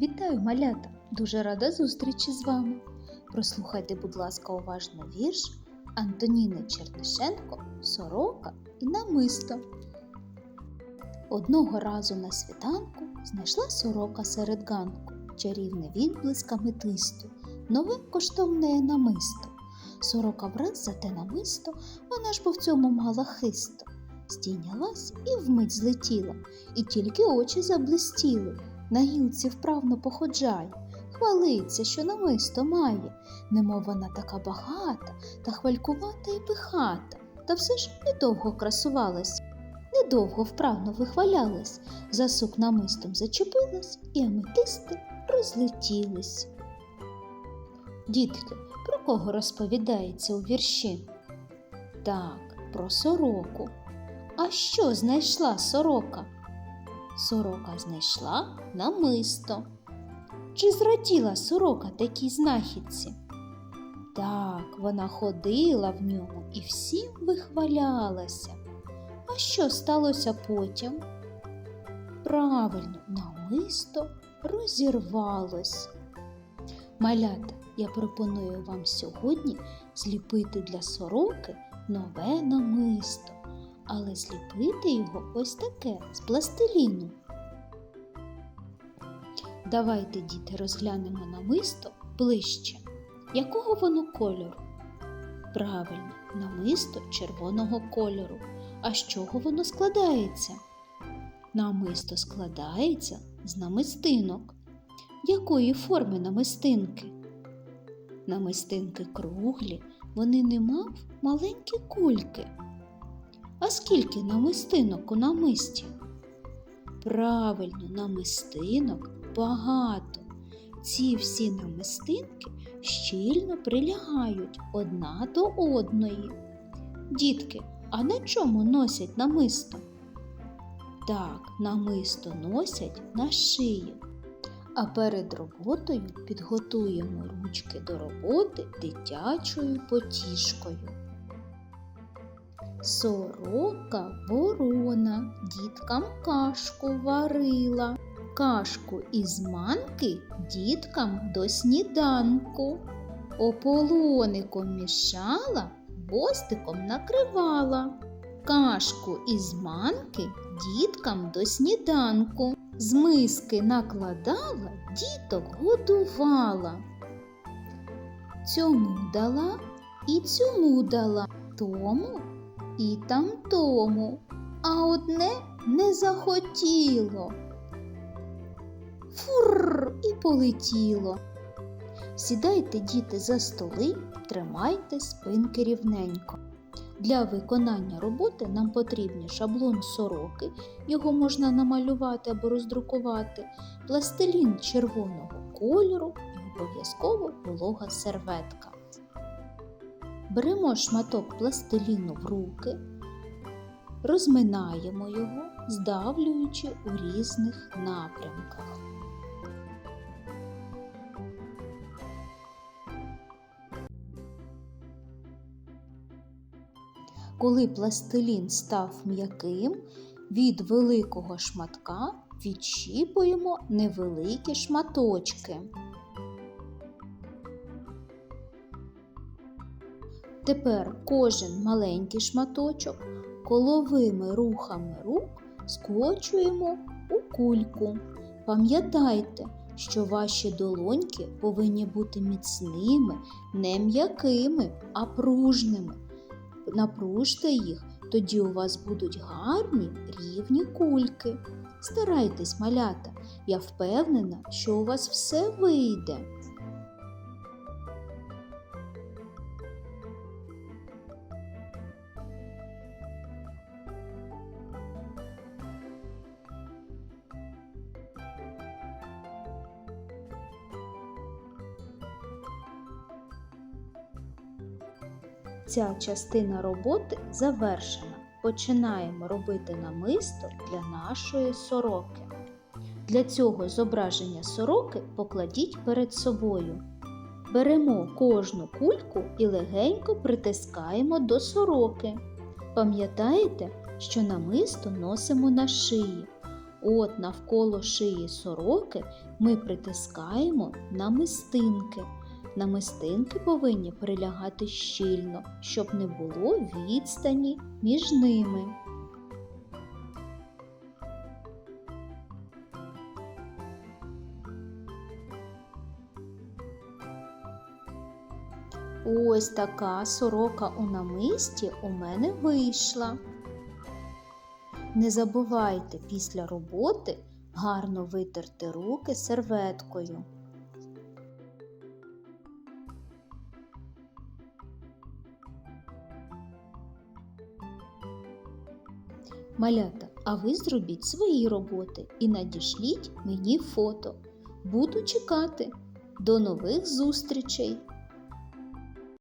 Вітаю, малята! Дуже рада зустрічі з вами. Прослухайте, будь ласка, уважно вірш Антоніни Чернишенко Сорока і намисто. Одного разу на світанку знайшла сорока серед ганку, чарівне відблиск аметисту, нове коштовне намисто. Сорока враз за те намисто, вона ж бо в цьому мала хисто. Стійнялась і вмить злетіла, і тільки очі заблистіли. На гілці вправно походжає, хвалиться, що намисто має, немов вона така багата, та хвалькувата і пихата, та все ж недовго красувалась, недовго вправно вихвалялась, за сук намистом зачепилась, і аметисти розлетілись. Дітки, про кого розповідається у вірші? Так, про сороку. А що знайшла сорока? Сорока знайшла намисто. Чи зраділа сорока такій знахідці? Так, вона ходила в ньому і всім вихвалялася. А що сталося потім? Правильно, намисто розірвалось. Малята, я пропоную вам сьогодні зліпити для сороки нове намисто але зліпити його ось таке з пластиліну. Давайте, діти, розглянемо намисто ближче. Якого воно кольору? Правильно, намисто червоного кольору. А з чого воно складається? Намисто складається з намистинок. Якої форми намистинки? Намистинки круглі, вони не мав маленькі кульки. А скільки намистинок у намисті? Правильно, намистинок багато. Ці всі намистинки щільно прилягають одна до одної. Дітки, а на чому носять намисто? Так, намисто носять на шиї. А перед роботою підготуємо ручки до роботи дитячою потішкою. Сорока ворона діткам кашку варила, кашку із манки діткам до сніданку, ополоником мішала, бостиком накривала, кашку із манки діткам до сніданку, з миски накладала, діток годувала. Цьому дала і цьому дала тому і тамтому, а одне не захотіло. Фур і полетіло. Сідайте, діти, за столи, тримайте спинки рівненько. Для виконання роботи нам потрібні шаблон сороки, його можна намалювати або роздрукувати, пластилін червоного кольору і обов'язково волога серветка. Беремо шматок пластиліну в руки, розминаємо його, здавлюючи у різних напрямках. Коли пластилін став м'яким, від великого шматка відщіпуємо невеликі шматочки. Тепер кожен маленький шматочок коловими рухами рук скочуємо у кульку. Пам'ятайте, що ваші долоньки повинні бути міцними, не м'якими, а пружними. Напружте їх, тоді у вас будуть гарні рівні кульки. Старайтесь, малята, я впевнена, що у вас все вийде. Ця частина роботи завершена. Починаємо робити намисто для нашої сороки. Для цього зображення сороки покладіть перед собою. Беремо кожну кульку і легенько притискаємо до сороки. Пам'ятаєте, що намисто носимо на шиї. от навколо шиї сороки ми притискаємо намистинки. Намистинки повинні прилягати щільно, щоб не було відстані між ними. Ось така сорока у намисті у мене вийшла. Не забувайте після роботи гарно витерти руки серветкою. Малята, а ви зробіть свої роботи і надішліть мені фото. Буду чекати. До нових зустрічей!